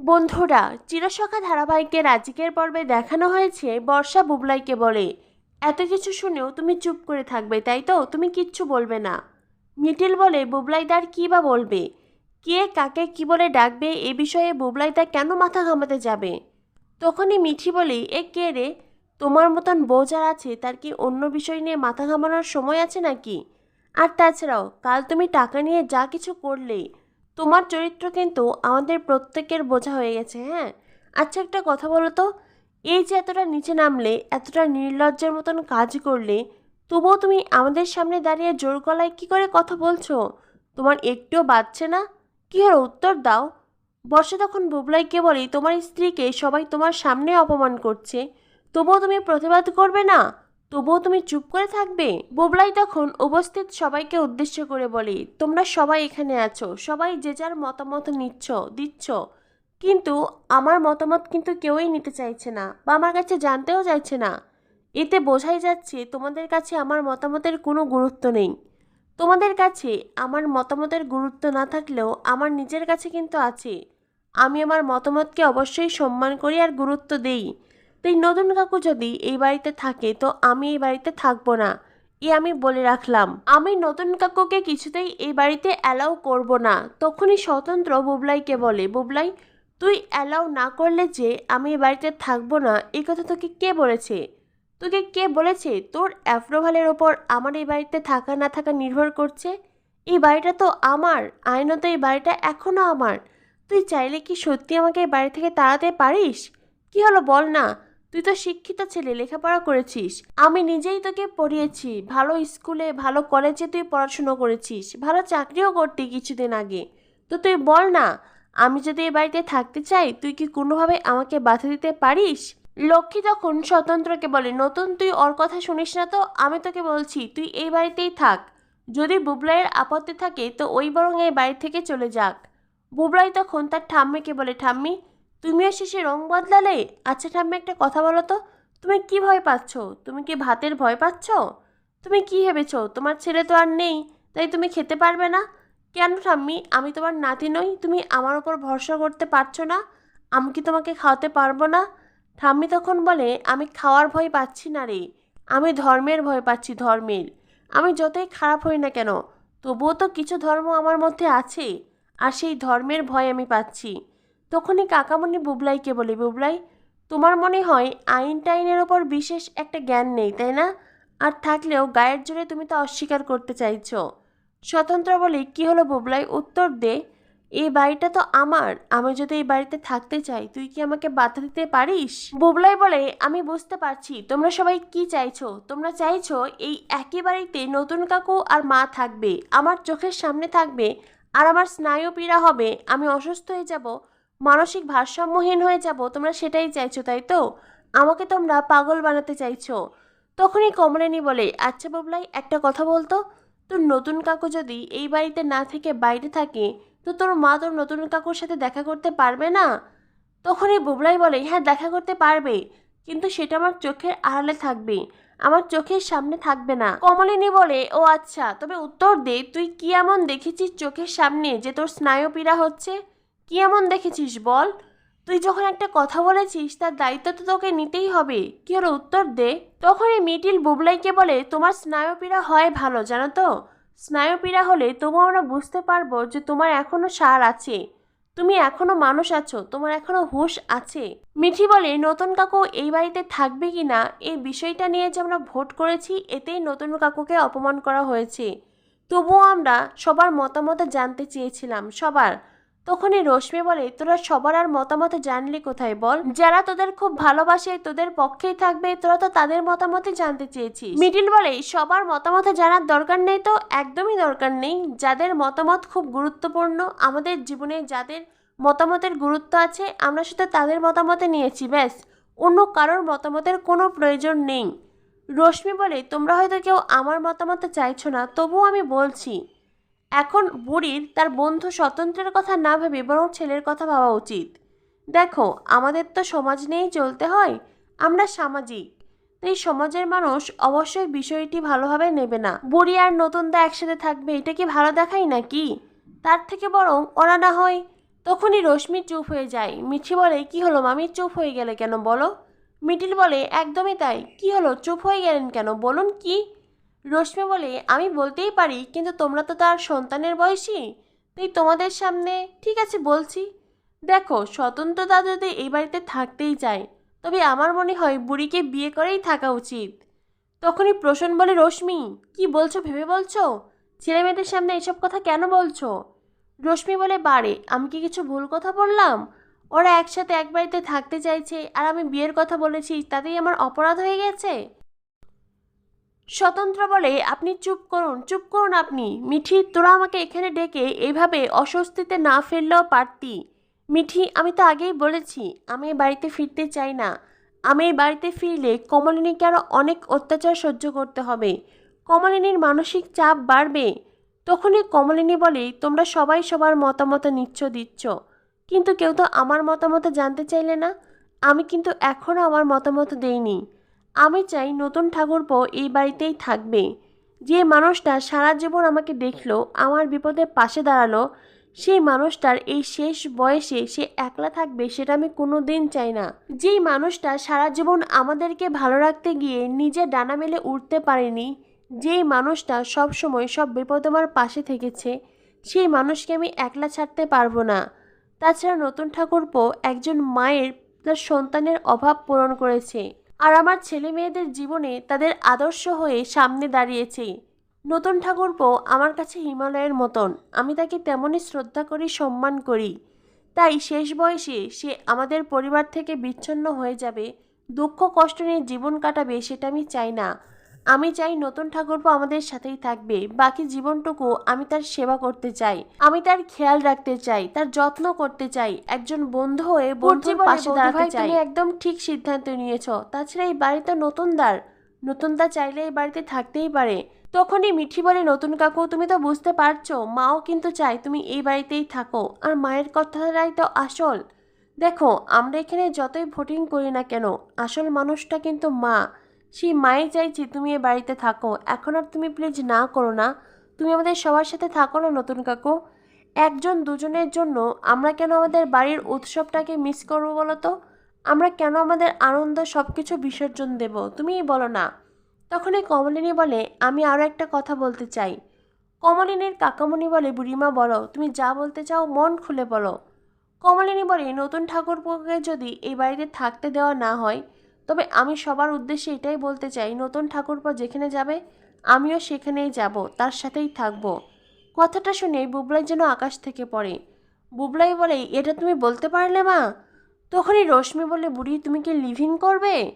বন্ধুরা, চিরসখা ধারাবাহিকের আজকের পর্বে দেখানো হয়েছে বর্ষা বুবলাইকে বলে। এত কিছু শুনেও তুমি চুপ করে থাকবে, তাই তো? তুমি কিচ্ছু বলবে না। মিটিল বলে বুবলাইদার কী বা বলবে? কে কাকে কি বলে ডাকবে? এ বিষয়ে বুবলাইদা কেন মাথা ঘামাতে যাবে? তখনই মিঠি বলি, এ কে রে? তোমার মতন বউ আছে, তার কি অন্য বিষয় নিয়ে মাথা ঘামানোর সময় আছে নাকি? আর তাছাড়াও, কাল তুমি টাকা নিয়ে যা কিছু করলে তোমার চরিত্র কিন্তু আমাদের প্রত্যেকের বোঝা হয়ে গেছে হ্যাঁ? আচ্ছা একটা কথা বলো তো। এই যে এতটা নিচে নামলে, এতটা নির্লজ্জের মতন কাজ করলে, তবুও তুমি আমাদের সামনে দাঁড়িয়ে জোর গলায় কী করে কথা বলছো? তোমার একটুও বাজছে না? কী হলো? উত্তর দাও। বর্ষা তখন বুবলাইকে বলি, তোমার স্ত্রীকে সবাই তোমার সামনে অপমান করছে। তবুও তুমি প্রতিবাদ করবে না? তবুও তুমি চুপ করে থাকবে? বোবলাই তখন উপস্থিত সবাইকে উদ্দেশ্য করে বলি, তোমরা সবাই এখানে আছো, সবাই যে যার মতামত নিচ্ছ, দিচ্ছ। কিন্তু আমার মতামত কিন্তু কেউই নিতে চাইছে না বা আমার কাছে জানতেও চাইছে না। এতে বোঝাই যাচ্ছে তোমাদের কাছে আমার মতামতের কোনো গুরুত্ব নেই। তোমাদের কাছে আমার মতামতের গুরুত্ব না থাকলেও আমার নিজের কাছে কিন্তু আছে। আমি আমার মতামতকে অবশ্যই সম্মান করি আর গুরুত্ব দেই। তাই নতুন কাকু যদি এই বাড়িতে থাকে তো আমি এই বাড়িতে থাকব না। এ আমি বলে রাখলাম। আমি নতুন কাকুকে কিছুতেই এই বাড়িতে অ্যালাউ করব না। তখনই স্বতন্ত্র বুবলাইকে বলে, বুবলাই, তুই অ্যালাউ না করলে যে আমি এই বাড়িতে থাকব না এই কথা তোকে কে বলেছে? তোকে কে বলেছে? তোর অ্যাপ্রোভালের ওপর আমার এই বাড়িতে থাকা না থাকা নির্ভর করছে? এই বাড়িটা তো আমার, আইনত এই বাড়িটা এখনও আমার। তুই চাইলে কি সত্যি আমাকে এই বাড়ি থেকে তাড়াতে পারিস? কি হলো বল না তুই তো শিক্ষিত ছেলে, লেখাপড়া করেছিস। আমি নিজেই তোকে পড়িয়েছি। ভালো স্কুলে, ভালো কলেজে তুই পড়াশুনো করেছিস। ভালো চাকরিও করতি কিছুদিন আগে। তো তুই বল না, আমি যদি এই বাড়িতে থাকতে চাই, তুই কি কোনোভাবে আমাকে বাধা দিতে পারিস? লক্ষ্মী তখন স্বতন্ত্রকে বলে, নতুন তুই ওর কথা শুনিস না তো? আমি তোকে বলছি, তুই এই বাড়িতেই থাক। যদি বুবলাইয়ের আপত্তি থাকে, তো ওই বরং এই বাড়ি থেকে চলে যাক। বুবলাই তখন তার ঠাম্মিকে বলে, ঠাম্মি তুমিও শেষে রং বদলালে? আচ্ছা ঠাম্মি, একটা কথা বলো তো। তুমি কি ভয় পাচ্ছ? তুমি কি ভাতের ভয় পাচ্ছ? তুমি কি ভেবেছো? তোমার ছেলে তো আর নেই, তাই তুমি খেতে পারবে না। কেন ঠাম্মি? আমি তোমার নাতি নই, তুমি আমার ওপর ভরসা করতে পারছ না। আমি কি তোমাকে খাওয়াতে পারব না? ঠাম্মি তখন বলে, আমি খাওয়ার ভয় পাচ্ছি না রে। আমি ধর্মের ভয় পাচ্ছি, ধর্মের। আমি যতই খারাপ হই না কেন, তবুও তো কিছু ধর্ম আমার মধ্যে আছে। আর সেই ধর্মের ভয় আমি পাচ্ছি। তখনই কাকামণি বুবলাইকে বলি, বুবলাই, তোমার মনে হয় আইন টাইনের ওপর বিশেষ একটা জ্ঞান নেই, তাই না? আর থাকলেও গায়ের জোরে তুমি তা অস্বীকার করতে চাইছো। স্বতন্ত্র বলে, কি হলো বুবলাই? উত্তর দে। এই বাড়িটা তো আমার। আমি যদি এই বাড়িতে থাকতে চাই, তুই কি আমাকে বাধা দিতে পারিস? বুবলাই বলে, আমি বুঝতে পারছি। তোমরা সবাই কি চাইছো? তোমরা চাইছো এই একই বাড়িতে নতুন কাকু আর মা থাকবে। আমার চোখের সামনে থাকবে আর আমার স্নায়ু পীড়া হবে। আমি অসুস্থ হয়ে যাব। মানসিক ভারসাম্যহীন হয়ে যাব, তোমরা সেটাই চাইছো, তাই তো? আমাকে তোমরা পাগল বানাতে চাইছো। তখনই কমলিনী বলে আচ্ছা বাবলাই, একটা কথা বলতো? তোর নতুন কাকু যদি এই বাড়িতে না থেকে বাইরে থাকে, তো তোর মা তোর নতুন কাকুর সাথে দেখা করতে পারবে না? তখনই বুবলাই বলে হ্যাঁ দেখা করতে পারবে, কিন্তু সেটা আমার চোখের আড়ালে থাকবে, আমার চোখের সামনে থাকবে না। কমলিনী বলে, ও আচ্ছা তবে উত্তর দে, তুই কি এমন দেখেছিস চোখের সামনে যে তোর স্নায়ু পীড়া হচ্ছে? কি এমন দেখেছিস বল? তুই যখন একটা কথা বলেছিস, তার দায়িত্ব তো তোকে নিতেই হবে। কি ওর উত্তর দে? তখনই মিটিল বুবলাইকে বলে, তোমার স্নায়ুপীড়া হয় ভালো, জানো তো? স্নায়ুপীড়া হলে তবু আমরা বুঝতে পারব যে তোমার এখনও সার আছে। তুমি এখনও মানুষ আছো, তোমার এখনও হুঁশ আছে। মিঠি বলে, নতুন কাকু এই বাড়িতে থাকবে কি না? এই বিষয়টা নিয়ে যে আমরা ভোট করেছি, এতেই নতুন কাকুকে অপমান করা হয়েছে। তবুও আমরা সবার মতামত জানতে চেয়েছিলাম, সবার। তখনই রশ্মি বলে, তোরা সবার আর মতামত জানলি কোথায় বল? যারা তোদের খুব ভালোবাসে, তোদের পক্ষেই থাকবে, তোরা তো তাদের মতামতই জানতে চেয়েছিস। মিডিল বলে, সবার মতামত জানার দরকার নেই তো, একদমই দরকার নেই। যাদের মতামত খুব গুরুত্বপূর্ণ, আমাদের জীবনে যাদের মতামতের গুরুত্ব আছে, আমরা শুধু তাদের মতামতে নিয়েছি, ব্যাস। অন্য কারোর মতামতের কোনো প্রয়োজন নেই। রশ্মি বলে, তোমরা হয়তো কেউ আমার মতামত চাইছো না, তবুও আমি বলছি। এখন বুড়ির তার বন্ধু স্বতন্ত্রের কথা না ভেবে বরং ছেলের কথা ভাবা উচিত। দেখো, আমাদের তো সমাজ নিয়েই চলতে হয়, আমরা সামাজিক। তাই সমাজের মানুষ অবশ্যই বিষয়টি ভালোভাবে নেবে না। বুড়ি আর নতুন দা একসাথে থাকবে, এটা কি ভালো দেখাই নাকি? তার থেকে বরং ওরা না হয়। তখনই রশ্মি চুপ হয়ে যায়। মিঠি বলে, কি হলো মামি? চুপ হয়ে গেলে কেন বলো? মিটিল বলে, একদমই তাই। কি হলো? চুপ হয়ে গেলেন কেন? বলুন কি? রশ্মি বলে, আমি বলতেই পারি, কিন্তু তোমরা তো তার সন্তানের বয়সী। তাই তোমাদের সামনে ঠিক আছে, বলছি। দেখো স্বতন্ত্রতা যদি এই বাড়িতে থাকতেই চায়, তবে আমার মনে হয় বুড়িকে বিয়ে করেই থাকা উচিত। তখনই প্রসন্ন বলে, রশ্মি, কি বলছো, ভেবে বলছো? ছেলে মেয়েদের সামনে এসব কথা কেন বলছো? রশ্মি বলে, বারে, আমি কি কিছু ভুল কথা বললাম? ওরা একসাথে এক বাড়িতে থাকতে চাইছে, আর আমি বিয়ের কথা বলেছি, তাতেই আমার অপরাধ হয়ে গেছে? স্বতন্ত্র বলে আপনি চুপ করুন চুপ করুন আপনি। মিঠি, তোরা আমাকে এখানে ডেকে এইভাবে অস্বস্তিতে না ফেললেও পারতি। মিঠি, আমি তো আগেই বলেছি, আমি বাড়িতে ফিরতে চাই না। আমি এই বাড়িতে ফিরলে কমলিনীকে আরও অনেক অত্যাচার সহ্য করতে হবে? কমলিনীর মানসিক চাপ বাড়বে। তখনই কমলিনী বলে, তোমরা সবাই সবার মতামত নিচ্ছ, দিচ্ছ। কিন্তু কেউ তো আমার মতামত জানতে চাইলে না? আমি কিন্তু এখনও আমার মতামত দেইনি। আমি চাই নতুন ঠাকুরপো এই বাড়িতেই থাকবে। যে মানুষটা সারা জীবন আমাকে দেখল, আমার বিপদে পাশে দাঁড়াল, সেই মানুষটার এই শেষ বয়সে সে একলা থাকবে সেটা আমি কোনো দিন চাই না। যেই মানুষটা সারা জীবন আমাদেরকে ভালো রাখতে গিয়ে নিজে ডানা মেলে উঠতে পারেনি, যেই মানুষটা সব সময় সব বিপদ আমার পাশে থেকেছে, সেই মানুষকে আমি একলা ছাড়তে পারব না। তাছাড়া নতুন ঠাকুরপো একজন মায়ের, তার সন্তানের অভাব পূরণ করেছে। আর আমার ছেলে মেয়েদের জীবনে তাদের আদর্শ হয়ে সামনে দাঁড়িয়েছে। নতুন ঠাকুরপো আমার কাছে হিমালয়ের মতন। আমি তাকে তেমনই শ্রদ্ধা করি, সম্মান করি। তাই শেষ বয়সে সে আমাদের পরিবার থেকে বিচ্ছিন্ন হয়ে যাবে। দুঃখ কষ্ট নিয়ে জীবন কাটাবে সেটা আমি চাই না। আমি চাই নতুন ঠাকুরপো আমাদের সাথেই থাকবে। বাকি জীবনটুকু আমি তার সেবা করতে চাই। আমি তার খেয়াল রাখতে চাই তার যত্ন করতে চাই একজন বন্ধু হয়ে বন্ধুর পাশে দাঁড়াতে চাই। তুমি একদম ঠিক সিদ্ধান্ত নিয়েছো। তাছাড়া এই বাড়িতে নতুন দ্বার। নতুন দা চাইলে এই বাড়িতে থাকতেই পারে। তখনই মিঠি বলে নতুন কাকু তুমি তো বুঝতে পারছ মাও কিন্তু চায় তুমি এই বাড়িতেই থাকো। আর মায়ের কথাটাই তো আসল। দেখো আমরা এখানে যতই ভোটিং করি না কেন আসল মানুষটা কিন্তু মা। সেই মায়ে চাইছি তুমি এ বাড়িতে থাকো। এখন আর তুমি প্লিজ না করো না। তুমি আমাদের সবার সাথে থাকো না, নতুন কাকু। একজন দুজনের জন্য আমরা কেন আমাদের বাড়ির উৎসবটাকে মিস করব বলো তো? আমরা কেন আমাদের আনন্দ সব কিছু বিসর্জন দেব? তুমিই বলো না। তখনই কমলিনী বলে, আমি আরও একটা কথা বলতে চাই। কমলিনীর কাকামণি বলে, বুড়িমা, বলো, তুমি যা বলতে চাও মন খুলে বলো। কমলিনী বলে, নতুন ঠাকুরপোকে যদি এই বাড়িতে থাকতে দেওয়া না হয় তবে আমি সবার উদ্দেশ্যে এটাই বলতে চাই, নতুন ঠাকুরপো যেখানে যাবে, আমিও সেখানেই যাব, তার সাথেই থাকব। কথাটা শুনে বুবলাই যেন আকাশ থেকে পড়ে। বুবলাই বলে, এটা তুমি বলতে পারলে মা? তখনই রশ্মি বলে, বুড়ি, তুমি কি লিভিং করবে?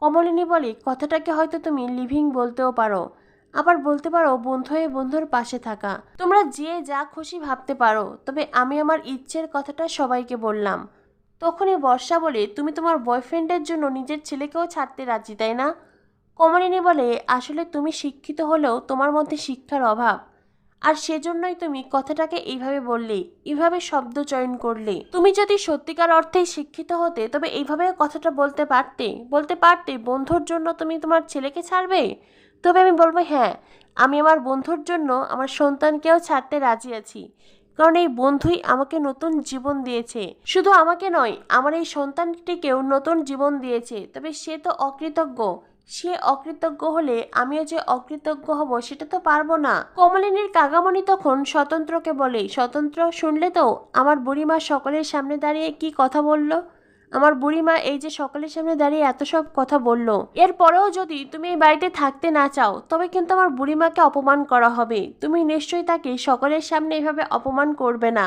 কমলিনী বলে, কথাটাকে হয়তো তুমি লিভিং বলতেও পারো। আবার বলতে পারো, বন্ধু হয়ে বন্ধুর পাশে থাকা। তোমরা যে যা খুশি ভাবতে পারো, তবে আমি আমার ইচ্ছের কথাটা সবাইকে বললাম। তখনই বর্ষা বলে, তুমি তোমার বয়ফ্রেন্ডের জন্য নিজের ছেলেকেও ছাড়তে রাজি, তাই না? কমলিনী বলে, আসলে তুমি শিক্ষিত হলেও তোমার মধ্যে শিক্ষার অভাব। আর সেজন্যই তুমি কথাটাকে এইভাবে বললে, এইভাবে শব্দ চয়ন করলে। তুমি যদি সত্যিকার অর্থেই শিক্ষিত হতে, তবে এইভাবে কথাটা বলতে পারতে বলতে পারতে বন্ধুর জন্য তুমি তোমার ছেলেকে ছাড়বে? তবে আমি বলব হ্যাঁ আমি আমার বন্ধুর জন্য আমার সন্তানকেও ছাড়তে রাজি আছি। কারণ এই বন্ধুই আমাকে নতুন জীবন দিয়েছে। শুধু আমাকে নয়, আমার এই সন্তানটিকেও নতুন জীবন দিয়েছে। তবে সে তো অকৃতজ্ঞ। সে অকৃতজ্ঞ হলে আমিও যে অকৃতজ্ঞ হব সেটা তো পারব না। কমলিনীর কাগামণি তখন স্বতন্ত্রকে বলে, স্বতন্ত্র শুনলে তো আমার বুড়িমা সকলের সামনে দাঁড়িয়ে কি কথা বলল? আমার বুড়িমা এই যে সকলের সামনে দাঁড়িয়ে এত সব কথা বলল। এরপরেও যদি তুমি এই বাড়িতে থাকতে না চাও, তবে কিন্তু আমার বুড়িমাকে অপমান করা হবে। তুমি নিশ্চয়ই তাকে সকলের সামনে এভাবে অপমান করবে না।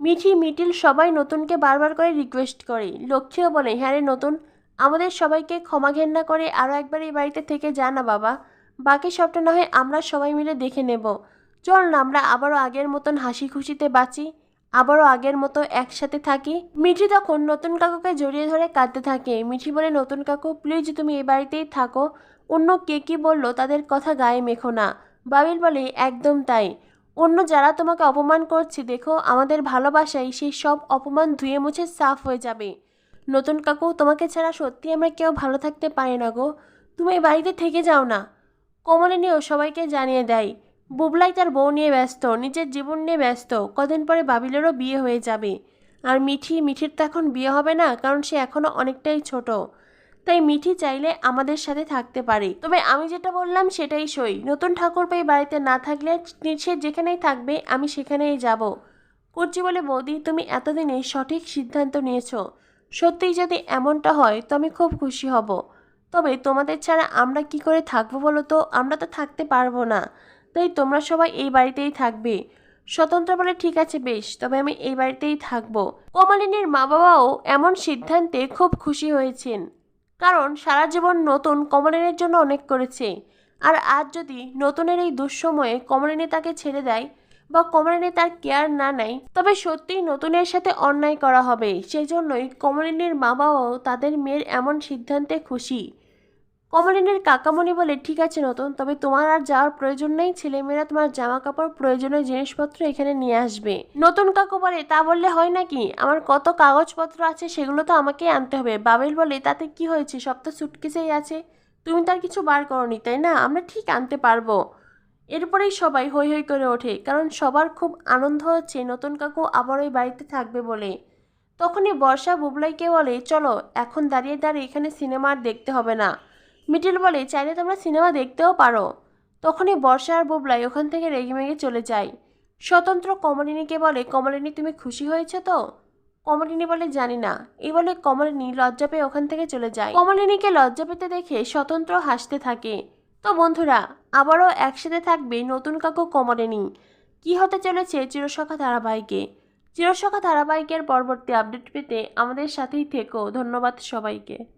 মিঠি মিটিল সবাই নতুনকে বারবার করে রিকোয়েস্ট করে। লক্ষ্মীও বলে হ্যাঁ রে নতুন, আমাদের সবাইকে ক্ষমা ঘেন্না করে আরও একবার এই বাড়িতে থেকে যা না বাবা। বাকি সবটা না হয় আমরা সবাই মিলে দেখে নেব। চল না, আমরা আবারও আগের মতন হাসি খুশিতে বাঁচি। আবারও আগের মতো একসাথে থাকি। মিঠি তখন নতুন কাকুকে জড়িয়ে ধরে কাঁদতে থাকে। মিঠি বলে, নতুন কাকু প্লিজ তুমি এ বাড়িতেই থাকো। অন্য কে কী বলল তাদের কথা গায়ে মেখো না। বাবিল বলে, একদম তাই। অন্য যারা তোমাকে অপমান করছে, দেখো, আমাদের ভালোবাসায় সেই সব অপমান ধুয়ে মুছে সাফ হয়ে যাবে। নতুন কাকু, তোমাকে ছাড়া সত্যি আমরা কেউ ভালো থাকতে পারি না গো। তুমি এই বাড়িতে থেকে যাও না। কমলিনীও সবাইকে জানিয়ে দেয়। বুবলাই তার বউ নিয়ে ব্যস্ত, নিজের জীবন নিয়ে ব্যস্ত। কদিন পরে বাবিলেরও বিয়ে হয়ে যাবে। আর মিঠি, মিঠির তো এখন বিয়ে হবে না, কারণ সে এখনও অনেকটাই ছোট। তাই মিঠি চাইলে আমাদের সাথে থাকতে পারে। তবে আমি যেটা বললাম, সেটাই সই। নতুন ঠাকুরপাই বাড়িতে না থাকলে সে যেখানেই থাকবে, আমি সেখানেই যাব। করছি বলে, বৌদি, তুমি এতদিনে সঠিক সিদ্ধান্ত নিয়েছ। সত্যিই যদি এমনটা হয়, তো আমি খুব খুশি হব। তবে তোমাদের ছাড়া আমরা কি করে থাকব বলো তো? আমরা তো থাকতে পারব না। তাই তোমরা সবাই এই বাড়িতেই থাকবে। স্বতন্ত্র বলে ঠিক আছে বেশ, তবে আমি এই বাড়িতেই থাকব। কমলিনীর মা বাবাও এমন সিদ্ধান্তে খুব খুশি হয়েছেন। কারণ সারা জীবন নতুন কমলিনীর জন্য অনেক করেছে। আর আজ যদি নতুনের এই দুঃসময়ে কমলিনী তাকে ছেড়ে দেয় বা কমলিনী তার কেয়ার না নেয়, তবে সত্যিই নতুনের সাথে অন্যায় করা হবে। সেই জন্যই কমলিনীর মা বাবাও তাদের মেয়ের এমন সিদ্ধান্তে খুশি। কমলিনীর কাকামণি বলে, ঠিক আছে নতুন তবে তোমার আর যাওয়ার প্রয়োজন নেই। ছেলেমেয়েরা তোমার জামা কাপড় প্রয়োজনীয় জিনিসপত্র এখানে নিয়ে আসবে। নতুন কাকু বলে, তা বললে হয় নাকি? আমার কত কাগজপত্র আছে, সেগুলো তো আমাকে আনতে হবে। বাবেল বলে, তাতে কি হয়েছে? সব তো সুটকেসেই আছে। তুমি তার কিছু বার করনি, তাই না? আমরা ঠিক আনতে পারব। এরপরেই সবাই হৈ হৈ করে ওঠে, কারণ সবার খুব আনন্দ হচ্ছে নতুন কাকু আবার ওই বাড়িতে থাকবে বলে। তখনই বর্ষা বুবলাইকে বলে, চলো, এখন দাঁড়িয়ে দাঁড়িয়ে এখানে সিনেমা আর দেখতে হবে না। মিটিল বলে, চাইলে তোমরা সিনেমা দেখতেও পারো। তখনই বর্ষা আর বুবলাই ওখান থেকে রেগে মেগে চলে যায়। স্বতন্ত্র কমলিনীকে বলে, কমলিনী, তুমি খুশি হয়েছে তো? কমলিনী বলে, জানি না। এই বলে কমলিনী লজ্জা পেয়ে ওখান থেকে চলে যায়। কমলিনীকে লজ্জা পেতে দেখে স্বতন্ত্র হাসতে থাকে। তো বন্ধুরা, আবারও একসাথে থাকবে নতুন কাকু কমলিনী। কি হতে চলেছে চিরসখা ধারাবাহিকে? চিরসখা ধারাবাহিকের পরবর্তী আপডেট পেতে আমাদের সাথেই থেকো। ধন্যবাদ সবাইকে।